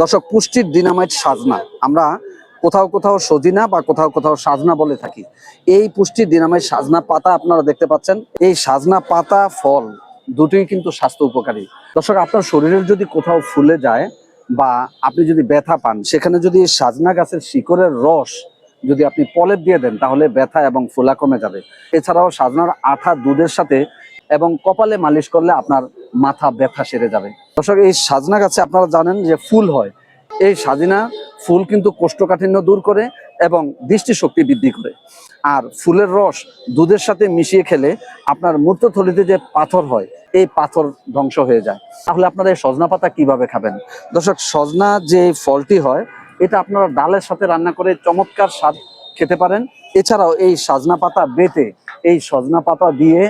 দর্শক, পুষ্টির ডিনামাইট সাজনা। আমরা কোথাও কোথাও সজিনা বা কোথাও কোথাও সাজনা বলে থাকি। এই পুষ্টির ডিনামাইট সাজনা পাতা আপনারা দেখতে পাচ্ছেন। এই সাজনা পাতা, ফল দুটোই কিন্তু স্বাস্থ্য উপকারী। দর্শক, আপনার শরীরের যদি কোথাও ফুলে যায় বা আপনি যদি ব্যথা পান, সেখানে যদি সাজনা গাছের শিকড়ের রস যদি আপনি পলেপ দিয়ে দেন, তাহলে ব্যথা এবং ফোলা কমে যাবে। এছাড়াও সাজনার আঠা দুধের সাথে এবং কপালে মালিশ করলে আপনার মাথা ব্যথা সেরে যাবে। দর্শক, এই সাজনা গাছে আপনারা জানেন যে ফুল হয়। এই সাজিনা ফুল কিন্তু কোষ্ঠকাঠিন্য দূর করে এবং দৃষ্টিশক্তি বৃদ্ধি করে। আর ফুলের রস দুধের সাথে মিশিয়ে খেলে আপনার মূর্তথলিতে যে পাথর হয়, এই পাথর ধ্বংস হয়ে যায়। তাহলে আপনারা এই সজনা পাতা কীভাবে খাবেন? দর্শক, সজনা যে ফলটি হয়, এটা আপনারা ডালের সাথে রান্না করে চমৎকার স্বাদ খেতে পারেন। এছাড়াও এই সাজনা পাতা বেটে এই সজনা পাতা দিয়ে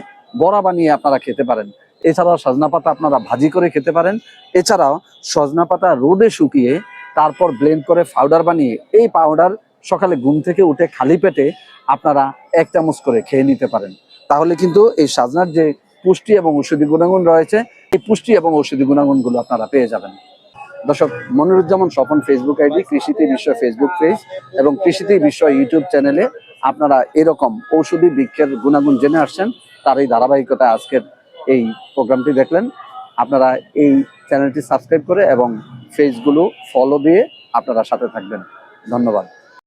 বড়া বানিয়ে আপনারা খেতে পারেন। এছাড়াও সজনা পাতা আপনারা ভাজি করে খেতে পারেন। এছাড়াও সজনা পাতা রোদে শুকিয়ে তারপর ব্লেন্ড করে পাউডার বানিয়ে এই পাউডার সকালে ঘুম থেকে উঠে খালি পেটে আপনারা এক চামচ করে খেয়ে নিতে পারেন। তাহলে কিন্তু এই সাজনার যে পুষ্টি এবং ঔষধি গুণাগুণ রয়েছে, এই পুষ্টি এবং ঔষধি গুণাগুণগুলো আপনারা পেয়ে যাবেন। দর্শক, মনিরুজ্জামান স্বপন ফেসবুক আইডি কৃষিতে বিশ্ব ফেসবুক পেজ এবং কৃষিতে বিশ্ব ইউটিউব চ্যানেলে আপনারা এরকম ঔষধি বৃক্ষের গুণাগুণ জেনে আসছেন। তার এই ধারাবাহিকতা আজকের এই প্রোগ্রামটি দেখলেন। আপনারা এই চ্যানেলটি সাবস্ক্রাইব করে এবং ফেসগুলো ফলো দিয়ে আপনারা সাথে থাকবেন। ধন্যবাদ।